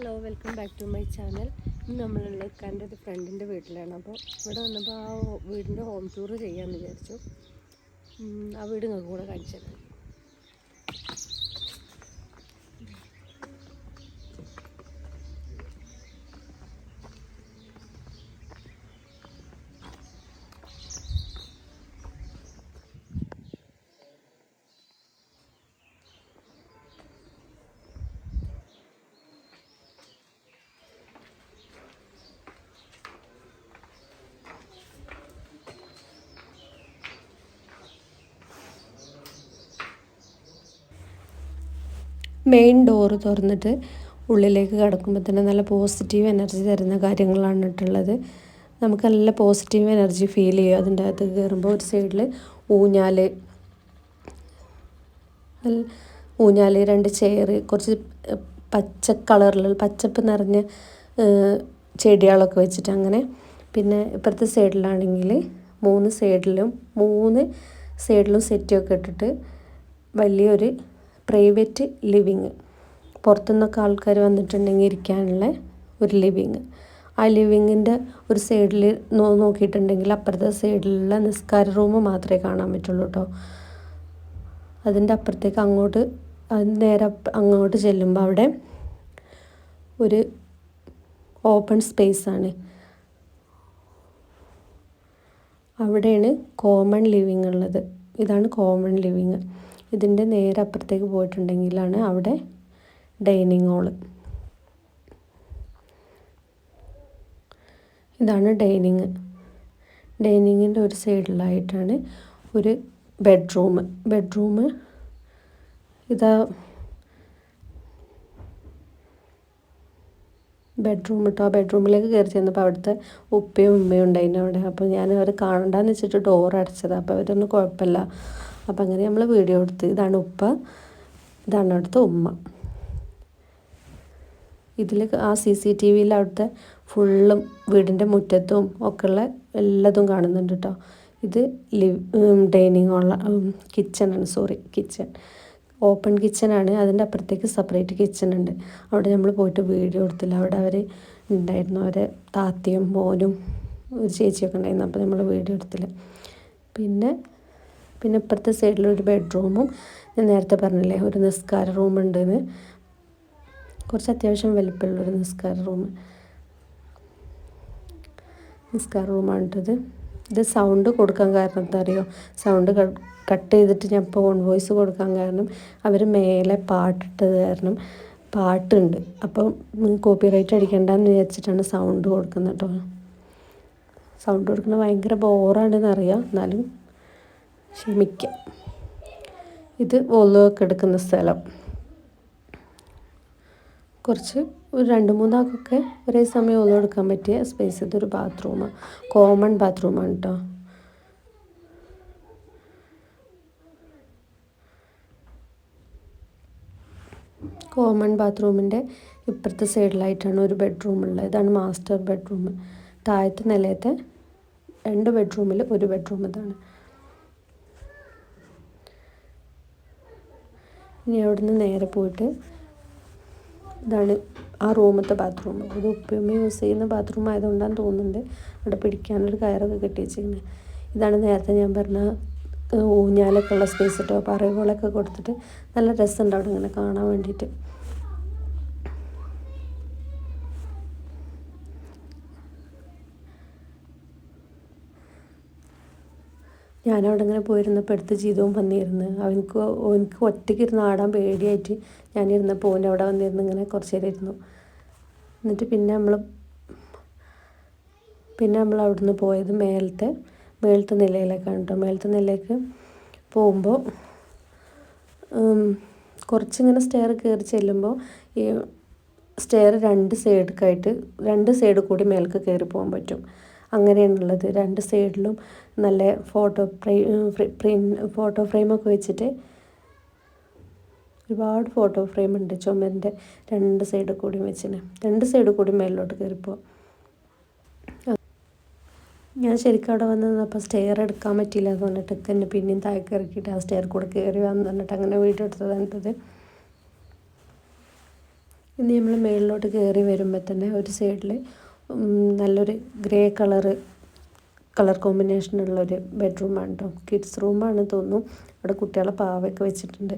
Hello welcome back to my channel ഇന്ന് നമ്മളുള്ള ഇക്കാന്റെ ഒരു ഫ്രണ്ടിന്റെ വീട്ടിലാണ്. അപ്പോൾ ഇവിടെ വന്നപ്പോൾ ആ വീടിന്റെ ഹോം ടൂർ ചെയ്യാമെന്ന് വിചാരിച്ചു. ആ വീട് നിങ്ങൾക്ക് കൂടെ കാണിച്ചു തരാം. മെയിൻ ഡോറ് തുറന്നിട്ട് ഉള്ളിലേക്ക് കടക്കുമ്പോൾ തന്നെ നല്ല പോസിറ്റീവ് എനർജി തരുന്ന കാര്യങ്ങളാണ് ഇട്ടുള്ളത്. നമുക്ക് നല്ല പോസിറ്റീവ് എനർജി ഫീൽ ചെയ്യും. അതിന്റെ അകത്ത് കയറുമ്പോൾ ഒരു സൈഡിൽ ഊഞ്ഞാൽ ഊഞ്ഞാൽ രണ്ട് ചെയർ കുറച്ച് പച്ച കളറിലുള്ള പച്ചപ്പ് നിറഞ്ഞ ചെടികളൊക്കെ വെച്ചിട്ട് അങ്ങനെ. പിന്നെ ഇപ്പുറത്തെ സൈഡിലാണെങ്കിൽ മൂന്ന് സൈഡിലും മൂന്ന് സൈഡിലും സെറ്റൊക്കെ ഇട്ടിട്ട് വലിയൊരു പ്രൈവറ്റ് ലിവിങ്. പുറത്തുനിന്നൊക്കെ ആൾക്കാർ വന്നിട്ടുണ്ടെങ്കിൽ ഇരിക്കാനുള്ള ഒരു ലിവിങ്. ആ ലിവിങ്ങിന്റെ ഒരു സൈഡിൽ നോ നോക്കിയിട്ടുണ്ടെങ്കിൽ അപ്പുറത്തെ സൈഡിലുള്ള നിസ്കാര റൂം മാത്രമേ കാണാൻ പറ്റുള്ളൂ കേട്ടോ. അതിന്റെ അപ്പുറത്തേക്ക് അങ്ങോട്ട് നേരെ അങ്ങോട്ട് ചെല്ലുമ്പോൾ അവിടെ ഒരു ഓപ്പൺ സ്പേസ് ആണ്. അവിടെയാണ് കോമൺ ലിവിങ് ഉള്ളത്. ഇതാണ് കോമൺ ലിവിങ്. ഇതിന്റെ നേരെ അപ്പുറത്തേക്ക് പോയിട്ടുണ്ടെങ്കിലാണ് അവിടെ ഡൈനിങ് ഹോൾ ഇതാണ് ഡൈനിങ്. ഡൈനിങ്ങിന്റെ ഒരു സൈഡിലായിട്ടാണ് ഒരു ബെഡ്റൂം. ബെഡ്റൂം ഇതാ ബെഡ്റൂം കേട്ടോ ആ ബെഡ്റൂമിലേക്ക് കയറി ചെന്നപ്പോൾ അവിടുത്തെ ഉപ്പയും ഉമ്മയും ഉണ്ടായിരുന്നു അവിടെ. അപ്പോൾ ഞാൻ അവർ കാണണ്ടെന്ന് വെച്ചിട്ട് ഡോർ അടച്ചത്. അപ്പോൾ അവരൊന്നും കുഴപ്പമില്ല. അപ്പോൾ അങ്ങനെ നമ്മൾ വീഡിയോ എടുത്ത് ഇതാണ് ഉപ്പ ഇതാണ് അവിടുത്തെ ഉമ്മ. ഇതിൽ ആ സി സി ടി വിയിൽ അവിടുത്തെ ഫുള്ളും വീടിന്റെ മുറ്റത്തും ഒക്കെയുള്ള എല്ലാതും കാണുന്നുണ്ട് കേട്ടോ ഇത് ലിവ് ഡൈനിങ് ഉള്ള കിച്ചണാണ് സോറി കിച്ചൺ ഓപ്പൺ കിച്ചണാണ് അതിന്റെ അപ്പുറത്തേക്ക് സെപ്പറേറ്റ് കിച്ചൺ ഉണ്ട്. അവിടെ നമ്മൾ പോയിട്ട് വീഡിയോ എടുത്തില്ല. അവിടെ അവർ ഉണ്ടായിരുന്നു അവരെ താത്തയും മോനും ഒരു ചേച്ചിയൊക്കെ ഉണ്ടായിരുന്നു അപ്പോൾ നമ്മൾ വീഡിയോ എടുത്തില്ല. പിന്നെ പിന്നെ ഇപ്പുറത്തെ സൈഡിൽ ഒരു ബെഡ്റൂമും ഞാൻ നേരത്തെ പറഞ്ഞില്ലേ ഒരു നിസ്കാര റൂം ഉണ്ടെന്ന്. കുറച്ച് അത്യാവശ്യം വലിപ്പമുള്ളൊരു നിസ്കാര റൂം നിസ്കാര റൂമാണിട്ടത് ഇത് സൗണ്ട് കൊടുക്കാൻ കാരണം എന്താ അറിയോ സൗണ്ട് കട്ട് ചെയ്തിട്ട് ഞാൻ ഇപ്പോൾ ഓൺ വോയിസ് കൊടുക്കാൻ കാരണം അവർ മേലെ പാട്ടിട്ടത് കാരണം പാട്ടുണ്ട്. അപ്പം കോപ്പി റൈറ്റ് അടിക്കണ്ടെന്ന് വിചാരിച്ചിട്ടാണ് സൗണ്ട് കൊടുക്കുന്നത് കേട്ടോ. സൗണ്ട് കൊടുക്കുന്നത് ഭയങ്കര ബോറാണെന്ന് അറിയാം എന്നാലും ക്ഷമിക്കാം. ഇത് ഒലുവൊക്കെ എടുക്കുന്ന സ്ഥലം. കുറച്ച് ഒരു രണ്ട് മൂന്നാൾക്കൊക്കെ ഒരേ സമയം ഒന്നും എടുക്കാൻ പറ്റിയ സ്പേസ് ഇതൊരു ബാത്റൂം കോമൺ ബാത്റൂമാണ് കേട്ടോ കോമൺ ബാത്റൂമിന്റെ ഇപ്പുറത്തെ സൈഡിലായിട്ടാണ് ഒരു ബെഡ്റൂം ഉള്ളത്. ഇതാണ് മാസ്റ്റർ ബെഡ്റൂം താഴത്തെ നിലയത്തെ രണ്ട് ബെഡ്റൂമിൽ ഒരു ബെഡ്റൂം ഇതാണ്. ഇനി അവിടുന്ന് നേരെ പോയിട്ട് ഇതാണ് ആ റൂമത്തെ ബാത്റൂം ഇത് ഉപ്പയമ്മ യൂസ് ചെയ്യുന്ന ബാത്റൂം ആയതുകൊണ്ടാണ് തോന്നുന്നുണ്ട്. അവിടെ പിടിക്കാനൊരു കയറൊക്കെ കെട്ടി വെച്ചിരിക്കുന്നത് ഇതാണ് നേരത്തെ ഞാൻ പറഞ്ഞ ഊഞ്ഞാലൊക്കെ ഉള്ള സ്പേസ് കേട്ടോ പറവുകളൊക്കെ കൊടുത്തിട്ട് നല്ല രസമുണ്ട് അവിടെ ഇങ്ങനെ കാണാൻ വേണ്ടിയിട്ട്. ഞാനവിടെ ഇങ്ങനെ പോയിരുന്നപ്പോൾ എടുത്ത് ജീതവും വന്നിരുന്നു അവനക്ക് അവനക്ക് ഒറ്റയ്ക്ക് ഇരുന്ന് ആടാൻ പേടിയായിട്ട് ഞാനിരുന്നപ്പോൾ ഓന്റെ അവിടെ വന്നിരുന്നു ഇങ്ങനെ കുറച്ച് നേരം ഇരുന്നു. എന്നിട്ട് പിന്നെ നമ്മൾ പിന്നെ നമ്മൾ അവിടുന്ന് പോയത് മേലത്തെ മേലത്തെ നിലയിലേക്കാണ് കേട്ടോ. മേലത്തെ നിലയിലേക്ക് പോകുമ്പോൾ കുറച്ചിങ്ങനെ സ്റ്റെയർ കയറി ചെല്ലുമ്പോൾ ഈ സ്റ്റെയർ രണ്ട് സൈഡ്ക്കായിട്ട് രണ്ട് സൈഡ് കൂടി മേലേക്ക് കയറി പോകാൻ പറ്റും. അങ്ങനെയാണുള്ളത്. രണ്ട് സൈഡിലും നല്ല ഫോട്ടോ ഫ്രെയിം ഫോട്ടോ ഫ്രെയിമൊക്കെ വെച്ചിട്ട് ഒരുപാട് ഫോട്ടോ ഫ്രെയിം ഉണ്ട് ചുമരിന്റെ രണ്ട് സൈഡ് കൂടി വെച്ചിന്. രണ്ട് സൈഡ് കൂടി മേലിലോട്ട് കയറിപ്പോൾ ഞാൻ ശരിക്കും അവിടെ വന്ന് നിന്നപ്പോൾ സ്റ്റെയർ എടുക്കാൻ പറ്റില്ല എന്ന് പറഞ്ഞിട്ട് തന്നെ പിന്നെയും താഴെ ഇറക്കിയിട്ട് ആ സ്റ്റെയർ കൂടെ കയറി വന്ന് പറഞ്ഞിട്ട് അങ്ങനെ വീഡിയോ എടുത്തതാണ് ഇത് ഇനി നമ്മൾ മേളിലോട്ട് കയറി വരുമ്പോൾ തന്നെ ഒരു സൈഡിൽ നല്ലൊരു ഗ്രേ കളറ് കളർ കോമ്പിനേഷനുള്ളൊരു ബെഡ്റൂമാണ് കേട്ടോ കിഡ്സ് റൂമാണ് തോന്നുന്നു. അവിടെ കുട്ടികളെ പാവയൊക്കെ വെച്ചിട്ടുണ്ട്.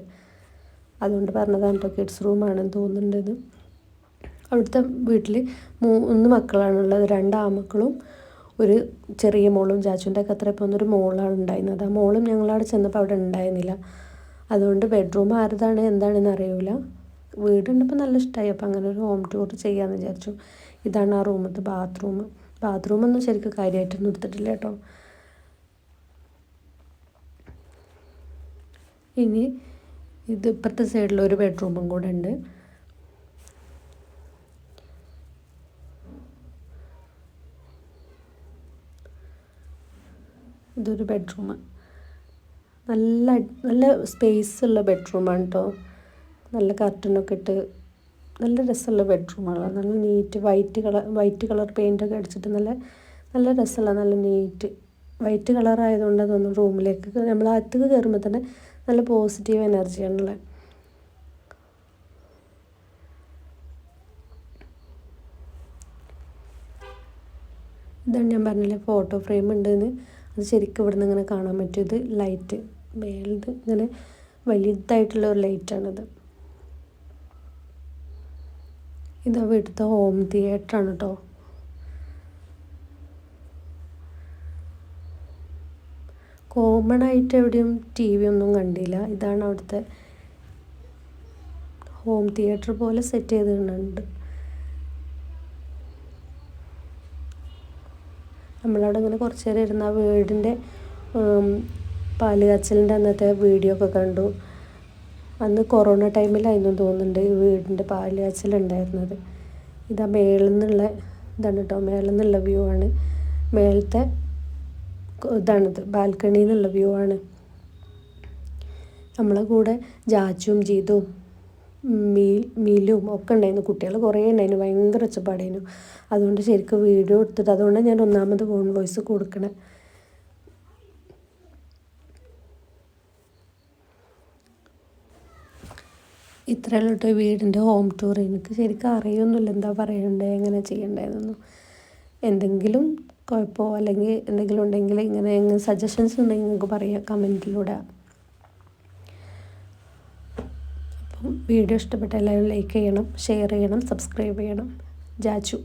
അതുകൊണ്ട് പറഞ്ഞതാണ് കേട്ടോ കിഡ്സ് റൂമാണെന്ന് തോന്നുന്നുണ്ടത്. അവിടുത്തെ വീട്ടിൽ മൂന്ന് മക്കളാണുള്ളത്. രണ്ട് ആമക്കളും ഒരു ചെറിയ മോളും ചാച്ചുന്റെ ഒക്കെ അത്ര ഇപ്പോൾ മോളാണ് ഉണ്ടായിരുന്നത്. ആ മോളും ഞങ്ങളവിടെ ചെന്നപ്പോൾ അവിടെ ഉണ്ടായിരുന്നില്ല. അതുകൊണ്ട് ബെഡ്റൂം ആരതാണ് എന്താണെന്ന് അറിയില്ല വീടുണ്ടപ്പോൾ നല്ല ഇഷ്ടമായി അപ്പോൾ അങ്ങനെ ഒരു ഹോം ടൂർ ചെയ്യാമെന്ന് വിചാരിച്ചു. ഇതാണ് ആ റൂമത്തെ ബാത്റൂം ബാത്റൂമൊന്നും ശരിക്കും കാര്യമായിട്ടൊന്നും എടുത്തിട്ടില്ല കേട്ടോ. ഇനി ഇത് ഇപ്പുറത്തെ സൈഡിൽ ഒരു ബെഡ്റൂമും കൂടെ ഉണ്ട്. ഇതൊരു ബെഡ്റൂം നല്ല നല്ല സ്പേസ് ഉള്ള ബെഡ്റൂമാണ് കേട്ടോ നല്ല കർട്ടനൊക്കെ ഇട്ട് നല്ല രസമുള്ള ബെഡ്റൂമാണ് നല്ല neat white colour white colour പെയിന്റൊക്കെ അടിച്ചിട്ട് നല്ല നല്ല രസമുള്ള നല്ല നീറ്റ് വൈറ്റ് കളർ ആയതുകൊണ്ട് തോന്നുന്നു റൂമിലേക്ക് നമ്മൾ അകത്തേക്ക് കയറുമ്പോൾ തന്നെ നല്ല പോസിറ്റീവ് എനർജിയാണുള്ളത് ഇതാണ് ഞാൻ പറഞ്ഞില്ലേ ഫോട്ടോ ഫ്രെയിം ഉണ്ടെന്ന്. അത് ശരിക്കും ഇവിടെ നിന്ന് ഇങ്ങനെ കാണാൻ പറ്റും. ഇത് ലൈറ്റ് മേലത് ഇങ്ങനെ വലുതായിട്ടുള്ള ഒരു ലൈറ്റാണിത് ഇത് ഇവിടുത്തെ ഹോം തിയേറ്ററാണ് കേട്ടോ കോമൺ ആയിട്ട് എവിടെയും ടി വി ഒന്നും കണ്ടില്ല. ഇതാണ് അവിടുത്തെ ഹോം തിയേറ്റർ പോലെ സെറ്റ് ചെയ്തിട്ടുണ്ട്. നമ്മളവിടെ ഇങ്ങനെ കുറച്ച് നേരം ഇരുന്ന് ആ വീടിന്റെ പാലുകാച്ചലിന്റെ അന്നത്തെ വീഡിയോ ഒക്കെ കണ്ടു. അന്ന് കൊറോണ ടൈമിലായിരുന്നു തോന്നുന്നുണ്ട് ഈ വീടിന്റെ പാൽ കാച്ചലുണ്ടായിരുന്നത് ഇതാ മേളിൽ നിന്നുള്ള ഇതാണ് കേട്ടോ മേളിൽ നിന്നുള്ള വ്യൂ ആണ്. മേളത്തെ ഇതാണിത് ബാൽക്കണിയിൽ നിന്നുള്ള വ്യൂ ആണ്. നമ്മളെ കൂടെ ജാച്ചും ജീതും മീ മീലും ഒക്കെ ഉണ്ടായിരുന്നു. കുട്ടികൾ കുറേ ഉണ്ടായിരുന്നു ഭയങ്കര ഒച്ചപ്പാടായിരുന്നു. അതുകൊണ്ട് ശരിക്കും വീഡിയോ എടുത്തിട്ട് അതുകൊണ്ടാണ് ഞാൻ ഒന്നാമത് ഫോൺ വോയിസ് കൊടുക്കണേ. ഇത്രയുള്ള വീടിന്റെ ഹോം ടൂർ എനിക്ക് ശരിക്കും അറിയൊന്നുമില്ല എന്താ പറയണ്ടേ എങ്ങനെ ചെയ്യണ്ടേന്നൊന്നും. എന്തെങ്കിലും കുഴപ്പമോ അല്ലെങ്കിൽ എന്തെങ്കിലും ഉണ്ടെങ്കിൽ ഇങ്ങനെ സജഷൻസ് ഉണ്ടെങ്കിൽ നിങ്ങൾക്ക് പറയാം കമന്റിലൂടെ അപ്പം വീഡിയോ ഇഷ്ടപ്പെട്ട എല്ലാവരും ലൈക്ക് ചെയ്യണം ഷെയർ ചെയ്യണം സബ്സ്ക്രൈബ് ചെയ്യണം. ജാച്ചു